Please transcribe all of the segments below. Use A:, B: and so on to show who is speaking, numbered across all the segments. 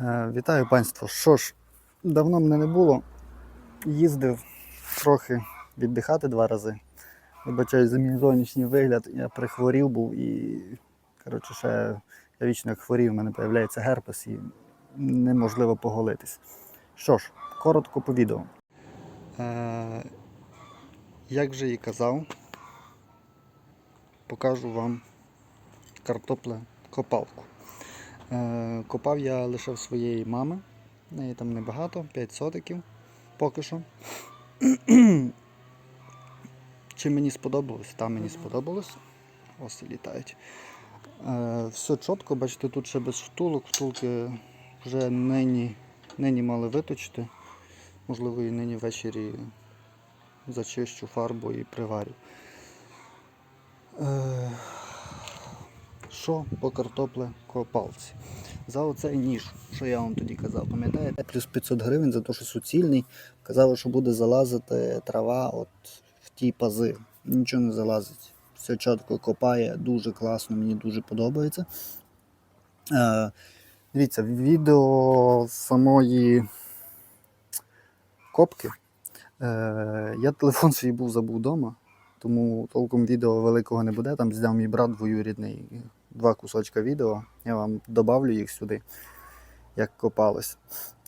A: Е, Вітаю панство. Що ж, давно мене не було. Їздив трохи віддихати два рази. Вибачаю за мій зовнішній вигляд. Я прихворів був і коротше, ще я вічно хворів, в мене з'являється герпес і неможливо поголитись. Що ж, коротко по відео. Е, як вже і казав, покажу вам картопле копалку. Е, Копав я лише в своєї мами. В неї там небагато, 5 сотиків поки що. Чи мені сподобалось? Там мені сподобалось. Оси літають. Е, Все чітко, бачите, тут ще без втулок. Втулки вже нині, нині мали виточити. Можливо, і нині ввечері зачищу фарбу і приварю. Що по картопле копалці. За оцей ніж, що я вам тоді казав, пам'ятаєте? Плюс 500 гривень за те, що суцільний. Казали, що буде залазити трава от в ті пази. Нічого не залазить. Все чітко копає, дуже класно, мені дуже подобається. Е, дивіться, відео самої копки. Е, я телефон свій був забув вдома, тому толком відео великого не буде. Там зняв мій брат двоюрідний два кусочка відео. Я вам добавлю їх сюди, як копалось.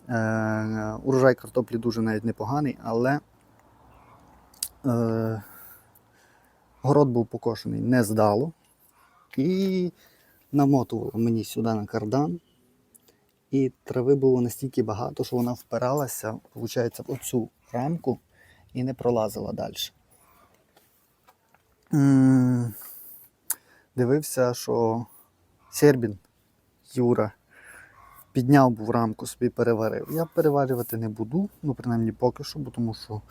A: Е, урожай картоплі дуже навіть непоганий, але е, город був покошений не здало. І намотувало мені сюди на кардан. І трави було настільки багато, що вона впиралася, виходить, в оцю рамку і не пролазила далі. Дивився, що Сербін Юра підняв був рамку, собі переварив. Я переварювати не буду, ну принаймні поки що, бо тому що.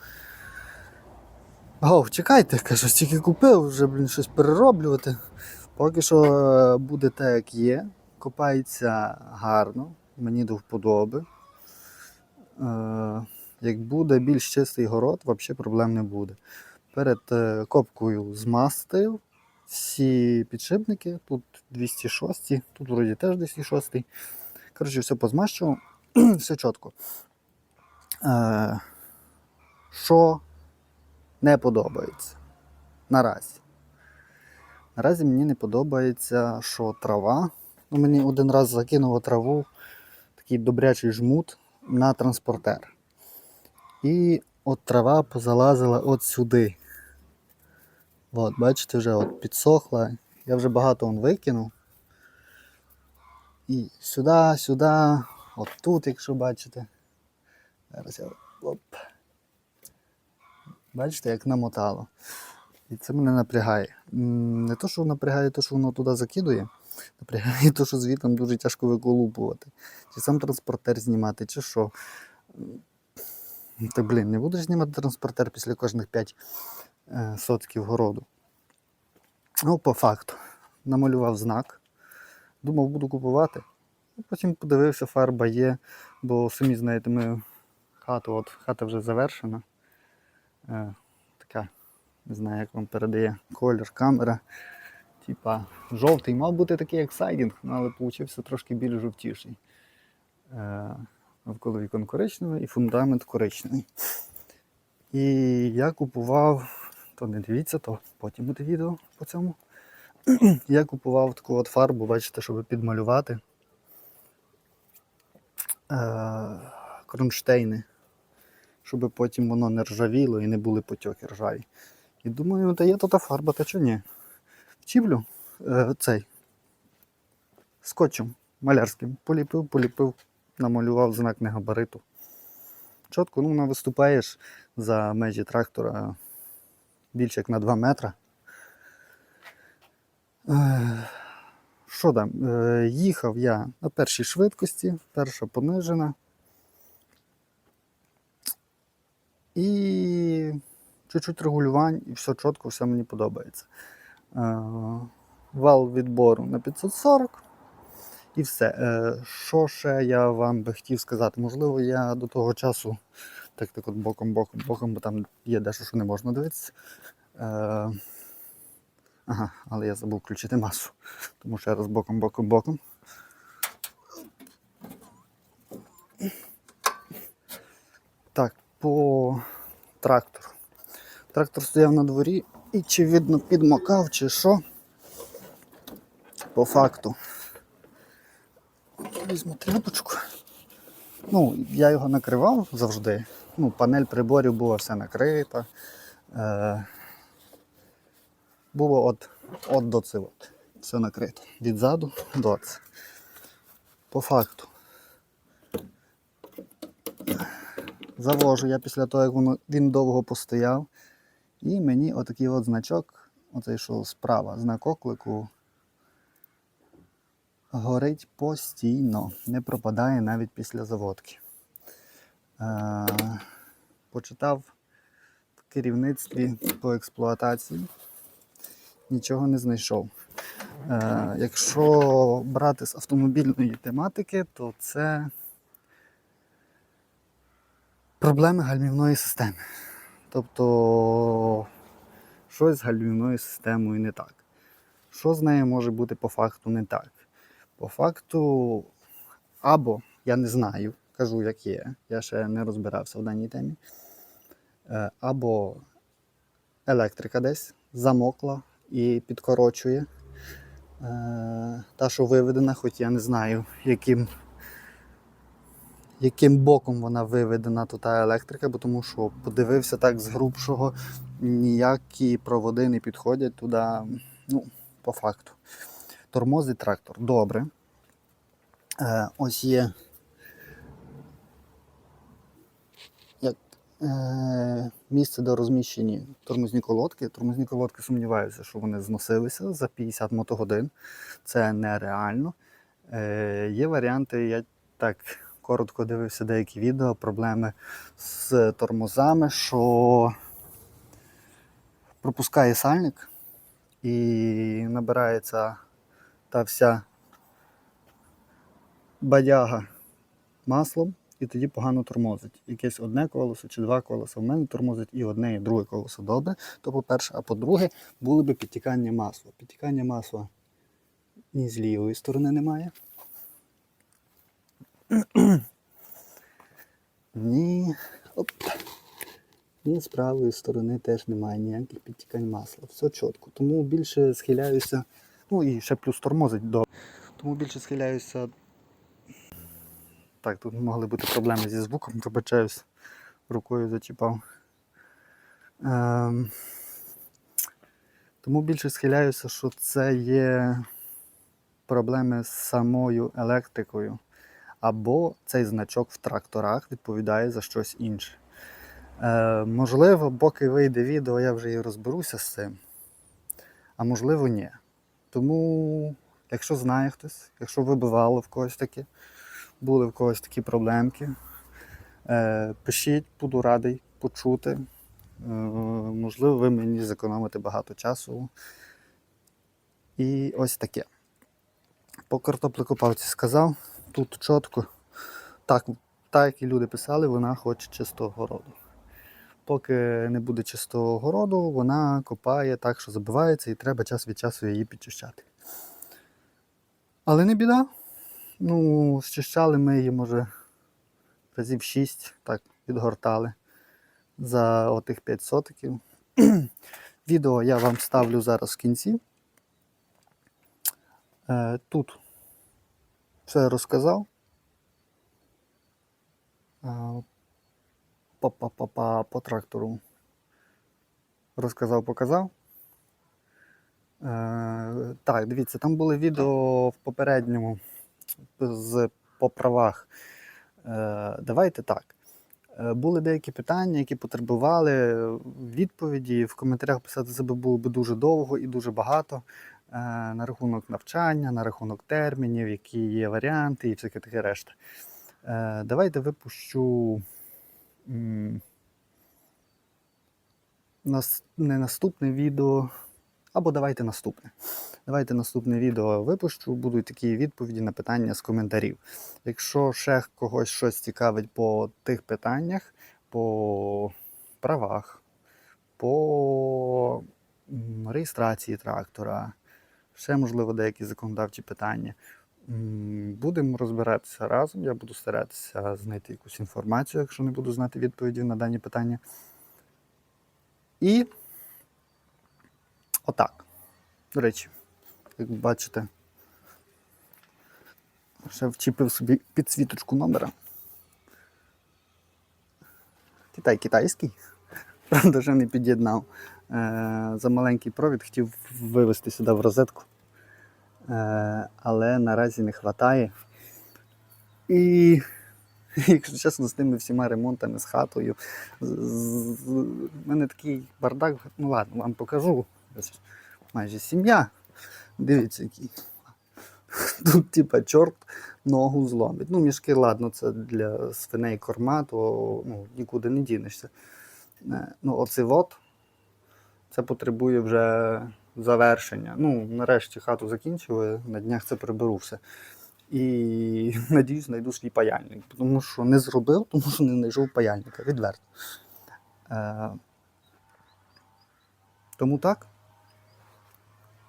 A: Гов, чекайте, кажу, стільки купив, вже блін, щось перероблювати. Поки що е, буде так, як є. Копається гарно, мені до вподоби. Е, як буде більш чистий город, взагалі проблем не буде. Перед е, копкою змастив всі підшипники, тут 206, тут вроді теж 206. Коротше, все позмащував, все чітко. Е, що не подобається наразі. Наразі мені не подобається, що трава. Ну, мені один раз закинуло траву, такий добрячий жмут на транспортер. І от трава позалазила от сюди. От, бачите, вже от підсохла. Я вже багато он викинув. І сюди, сюди, от тут, якщо бачите. Зараз я. Оп. Бачите, як намотало. І це мене напрягає. Не то, що напрягає, те, що воно туди закидує, напрягає те, що звітом дуже тяжко виколупувати. Чи сам транспортер знімати, чи що. Та блін, не будеш знімати транспортер після кожних 5 е, сотків городу. Ну, по факту. Намалював знак. Думав, буду купувати. Потім подивився, фарба є, бо самі знаєте, ми хату, от хата вже завершена. Е, така, не знаю, як вам передає колір, камера. Типа жовтий, мав бути такий, як сайдінг, ну, але получився трошки більш жовтіший. Е, навколо вікон коричневий і фундамент коричневий. І я купував, то не дивіться, то потім буде відео по цьому. Я купував таку от фарбу, бачите, щоб підмалювати. Е, кронштейни, щоб потім воно не ржавіло і не були потьоки ржаві. І думаю, та є та фарба, та чи ні? Вчіплю е, цей скотчем малярським. Поліпив, поліпив, намалював знак негабариту. Чітко, ну вона виступаєш за межі трактора більше як на 2 метри. Е, Що там? Е, Їхав я на першій швидкості, перша понижена. І чуть-чуть регулювань, і все чітко, все мені подобається. Е, Вал відбору на 540. І все. Що ще я вам би хотів сказати? Можливо, я до того часу так так от боком, боком, боком, бо там є дещо, що не можна дивитися. Е, Ага, але я забув включити масу. Тому ще раз боком, боком, боком. Так, по трактору. Трактор стояв на дворі і чи видно підмокав, чи що. По факту. Візьму тряпочку. Ну, я його накривав завжди. Ну, панель приборів була все накрита. Е, було от, от до цього. Все накрито. Від заду до це. По факту. Завожу я після того, як він довго постояв. І мені отакий от значок, оцей що справа, знак оклику, горить постійно, не пропадає навіть після заводки. Е, почитав в керівництві по експлуатації, нічого не знайшов. Е, якщо брати з автомобільної тематики, то це проблеми гальмівної системи. Тобто щось з гальмівною системою не так. Що з нею може бути по факту не так? По факту, або я не знаю, кажу, як є, я ще не розбирався в даній темі. Е, Або електрика десь замокла і підкорочує. Е, Та, що виведена, хоч я не знаю, яким, яким боком вона виведена, то та електрика, бо тому що подивився так з грубшого, ніякі проводи не підходять туди, ну, по факту. Тормозить трактор. Добре. Е, ось є. Як, е, місце, де розміщені тормозні колодки. Тормозні колодки сумніваюся, що вони зносилися за 50 мотогодин. Це нереально. Е, є варіанти, я так коротко дивився деякі відео, проблеми з тормозами, що пропускає сальник і набирається та вся бадяга маслом, і тоді погано тормозить. Якесь одне колесо чи два колеса. В мене тормозить і одне, і друге колесо добре. То по-перше, а по-друге, були би підтікання масла. Підтікання масла ні з лівої сторони немає. Ні. Оп. Ні, з правої сторони теж немає ніяких підтікань масла. Все чітко. Тому більше схиляюся. Ну і ще плюс тормозить до. Тому більше схиляюся. Так, тут могли бути проблеми зі звуком, вибачаюсь, рукою зачіпав. Ем... Тому більше схиляюся, що це є проблеми з самою електрикою. Або цей значок в тракторах відповідає за щось інше. Е, можливо, поки вийде відео, я вже і розберуся з цим. А можливо, ні. Тому, якщо знає хтось, якщо вибивало в когось таке, були в когось такі проблемки, е, пишіть, буду радий почути. Е, можливо, ви мені зекономите багато часу. І ось таке. По картоплекопавці сказав, тут чітко, так, так як і люди писали, вона хоче чистого городу. Поки не буде чистого городу, вона копає так, що забивається, і треба час від часу її підчищати. Але не біда. Ну, зчищали ми її, може, разів 6, так, відгортали за отих 5 сотиків. Відео я вам ставлю зараз в кінці. Е, Тут все розказав. Е, Па-па-па-па по трактору. Розказав, показав. Е, так, дивіться, там були відео в попередньому з по правах. Е, давайте так. Е, були деякі питання, які потребували відповіді. В коментарях писати себе було б дуже довго і дуже багато. Е, на рахунок навчання, на рахунок термінів, які є варіанти і всяке таке решта. Давайте випущу. не наступне відео, або давайте наступне. Давайте наступне відео випущу, будуть такі відповіді на питання з коментарів. Якщо ще когось щось цікавить по тих питаннях, по правах, по реєстрації трактора, ще, можливо, деякі законодавчі питання, Будемо розбиратися разом. Я буду старатися знайти якусь інформацію, якщо не буду знати відповіді на дані питання. І отак. До речі, як бачите, ще вчепив собі підсвіточку номера. Китай китайський. Правда, ще не під'єднав. Е, за маленький провід хотів вивести сюди в розетку. Е, але наразі не вистачає. І, якщо чесно, з тими всіма ремонтами з хатою. з- з- з- в мене такий бардак. Ну ладно, вам покажу. Майже сім'я. Дивіться, який. Тут, типа, чорт ногу зломить. Ну, мішки, ладно, це для свиней корма, то ну, нікуди не дінешся. Е, Ну, оце от, це потребує вже завершення. Ну, нарешті хату закінчили, на днях це приберу все. І надіюсь, знайду свій паяльник. Тому що не зробив, тому що не знайшов паяльника, відверто. Е, тому так.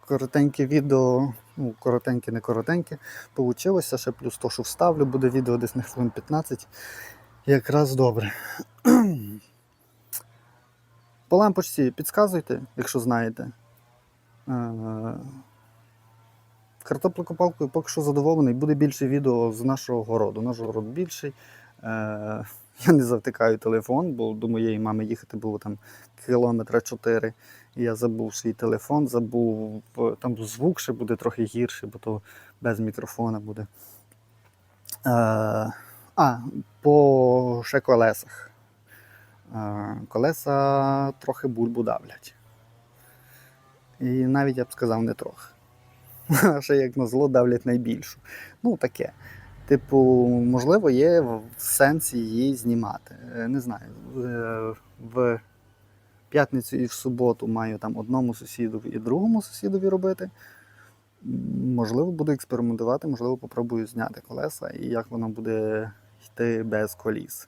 A: Коротеньке відео, ну, коротеньке, не коротеньке, получилося. Ще плюс то, що вставлю, буде відео десь на хвилин 15. Якраз добре. По лампочці підказуйте, якщо знаєте. Е, Картоплокопалкою поки що задоволений. Буде більше відео з нашого городу. Наш город більший. Е, Я не завтикаю телефон, бо до моєї мами їхати було там кілометра 4. Я забув свій телефон, забув, там звук ще буде трохи гірший, бо то без мікрофона буде. Е, А, по ще колесах. Е, Колеса трохи бульбу давлять. І навіть я б сказав, не трохи. А ще як на зло давлять найбільшу. Ну, таке. Типу, можливо, є сенс її знімати. Е, Не знаю. В п'ятницю і в суботу маю там одному сусіду і другому сусідові робити. Можливо, буду експериментувати, можливо, попробую зняти колеса і як воно буде йти без коліс.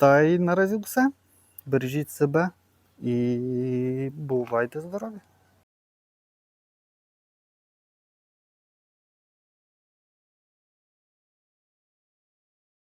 A: Та й наразі все. Бережіть себе і бувайте здорові!